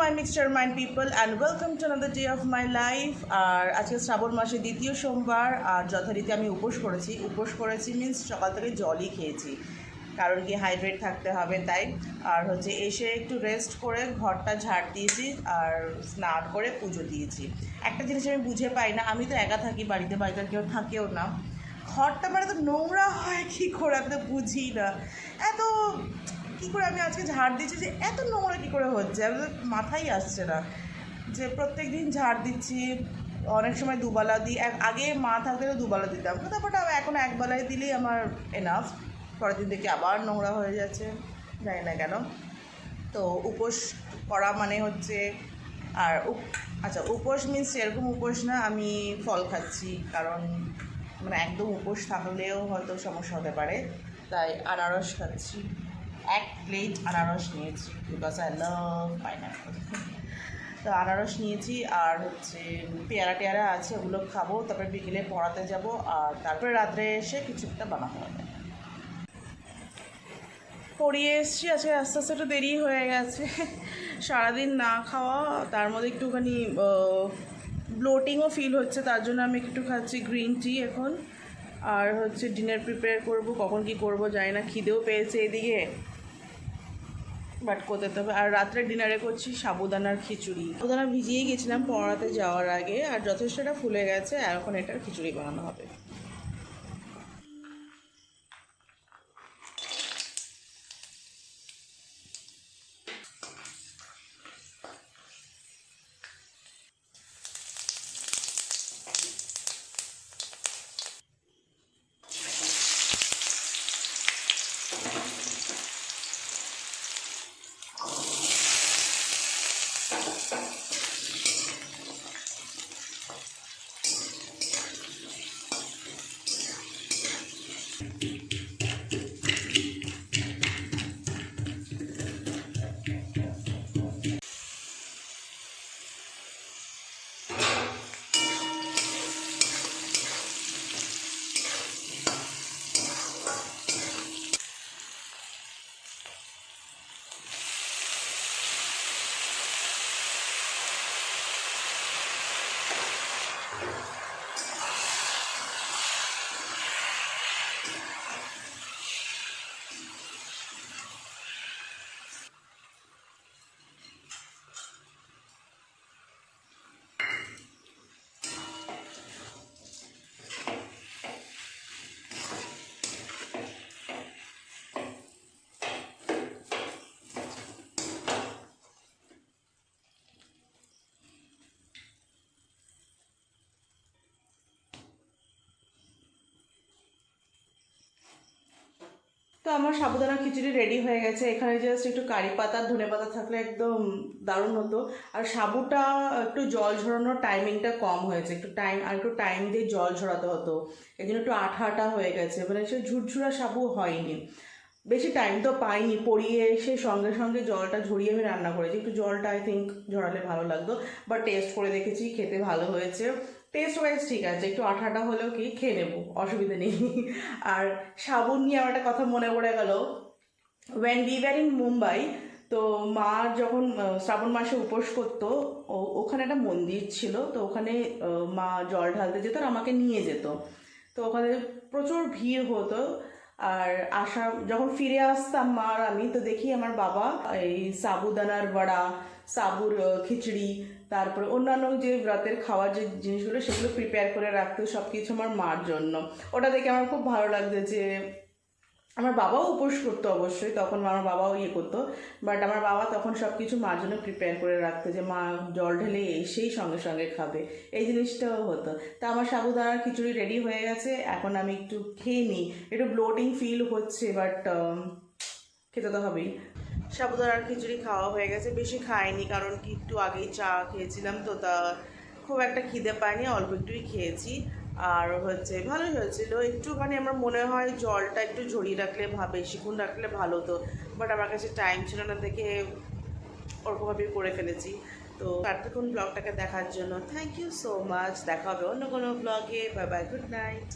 My mixture mind people and welcome to another day of my life আর আজকে শ্রাবণ মাসের দ্বিতীয় সোমবার, আর যথারীতি আমি উপোস করেছি। উপোস করেছি মিন্স সকাল থেকে জলই খেয়েছি, কারণ কি হাইড্রেট থাকতে হবে তাই। আর হচ্ছে এসে একটু রেস্ট করে ঘরটা ঝাড় দিয়েছি, আর স্নান করে পুজো দিয়েছি। একটা জিনিস আমি বুঝে পাই না, আমি তো একা থাকি বাড়িতে বাড়িতে কেউ থাকেও না। ঘরটা মানে তো নোংরা হয়, কী করে আমি তো বুঝি না। এত কী করে আমি আজকে ঝাড় দিচ্ছি যে এত নোংরা কী করে হচ্ছে? আমি তো মাথায় আসছে না। যে প্রত্যেক দিন ঝাড় দিচ্ছি, অনেক সময় দুবেলা দিই। আগে মা থাকলে দুবেলা দিতাম। তারপরে আমি এখন একবেলায় দিলেই আমার এনাফ পরের দিন থেকে আবার নোংরা হয়ে যাচ্ছে। জানি না কেন। তো উপোস করা মানে হচ্ছে, আর আচ্ছা উপোস মিন্স এরকম উপোস না, আমি ফল খাচ্ছি। কারণ মানে একদম উপোস থাকলেও হয়তো সমস্যা হতে পারে। তাই আনারস খাচ্ছি। এক প্লেট আনারস নিয়েছি বিকজ আই লাভ পাইনাপল তো আনারস নিয়েছি, আর হচ্ছে পেয়ারা টেয়ারা আছে, ওগুলো খাব, তারপরে বিকেলে পড়াতে যাব, আর তারপরে রাত্রে এসে কিছু একটা বানাতে হবে। পড়িয়ে এসছি, আজকে আস্তে আস্তে একটু দেরি হয়ে গেছে। সারাদিন না খাওয়া, তার মধ্যে একটুখানি ব্লোটিংও ফিল হচ্ছে, তার জন্য আমি একটু খাচ্ছি গ্রিন টি এখন। আর হচ্ছে ডিনার প্রিপেয়ার করব, কখন কি করব জানি না, খিদেও পেয়েছে এদিকে। বাট করতে হবে আর রাত্রে ডিনারে করছি সাবুদানার খিচুড়ি। সাবুদানা ভিজিয়ে গেছিলাম পড়াতে যাওয়ার আগে, আর যথেষ্টটা ফুলে গেছে, আর এখন এটার খিচুড়ি বানানো হবে। আমার সাবুদানা খিচুড়ি রেডি হয়ে গেছে। এখানে জাস্ট একটু কারি পাতা, ধনে পাতা থাকলে একদম দারুণ হতো। আর সাবুটা একটু জল ঝরানোর টাইমিংটা কম হয়েছে। একটু টাইম আর একটু টাইম দিয়ে জল ঝরাতে হতো। এই জন্য একটু আঠা আঠা হয়ে গেছে। মানে সে ঝুরঝুরা সাবু হয়নি। বেশি টাইম তো পাইনি। পড়িয়ে এসে সঙ্গে সঙ্গে জলটা ঝরিয়ে আমি রান্না করেছি। একটু জলটা আই থিঙ্ক ঝরালে ভালো লাগতো। বা টেস্ট করে দেখেছি, খেতে ভালো হয়েছে। টেস্ট ওয়াইজ ঠিক আছে, একটু আঠাটা হলেও কি খেয়ে নেব, অসুবিধা নেই। আর সাবুন নিয়ে আমার একটা কথা মনে পড়ে গেল। When we were in Mumbai তো মা যখন শ্রাবণ মাসে উপোস করতো ওখানে একটা মন্দির ছিল, তো ওখানে মা জল ঢালতে যেত আর আমাকে নিয়ে যেত। তো ওখানে প্রচুর ভিড় হতো। আর আসা যখন ফিরে আসতাম মা আর আমি তো দেখি আমার বাবা, এই সাবুদানার বড়া, সাবুর খিচড়ি, তারপরে অন্যান্য যে রাতের খাওয়ার যে জিনিসগুলো, সেগুলো প্রিপেয়ার করে রাখতো সব কিছু আমার মার জন্য। ওটা দেখে আমার খুব ভালো লাগতো যে আমার বাবাও উপোস করতো অবশ্যই, তখন আমার বাবাও ইয়ে করতো বাট আমার বাবা তখন সব কিছু মার জন্য প্রিপেয়ার করে রাখতো যে, মা, জল ঢেলে এসেই সঙ্গে সঙ্গে খাবে। এই জিনিসটাও হতো। তা আমার সাবুদানার খিচুড়ি রেডি হয়ে গেছে, এখন আমি একটু খেয়ে নিই। একটু ব্লোটিং ফিল হচ্ছে বাট খেতে তো হবেই। সাবুদানার খিচুড়ি খাওয়া হয়ে গেছে, বেশি খাইনি, কারণ কি একটু আগেই চা খেয়েছিলাম, তো তা খুব একটা খিদে পাইনি অল্প একটুই খেয়েছি। আর হচ্ছে ভালোই হয়েছিল। একটুখানি আমার মনে হয় জলটা একটু ঝরিয়ে রাখলে ভাবে বেশিক্ষণ রাখলে ভালো হতো। বাট আমার কাছে টাইম ছিল না দেখে ওরকমভাবেই করে ফেলেছি। তো এতক্ষণ ব্লগটাকে দেখার জন্য থ্যাংক ইউ সো মাচ দেখা হবে অন্য কোনো ব্লগে বাই বাই গুড নাইট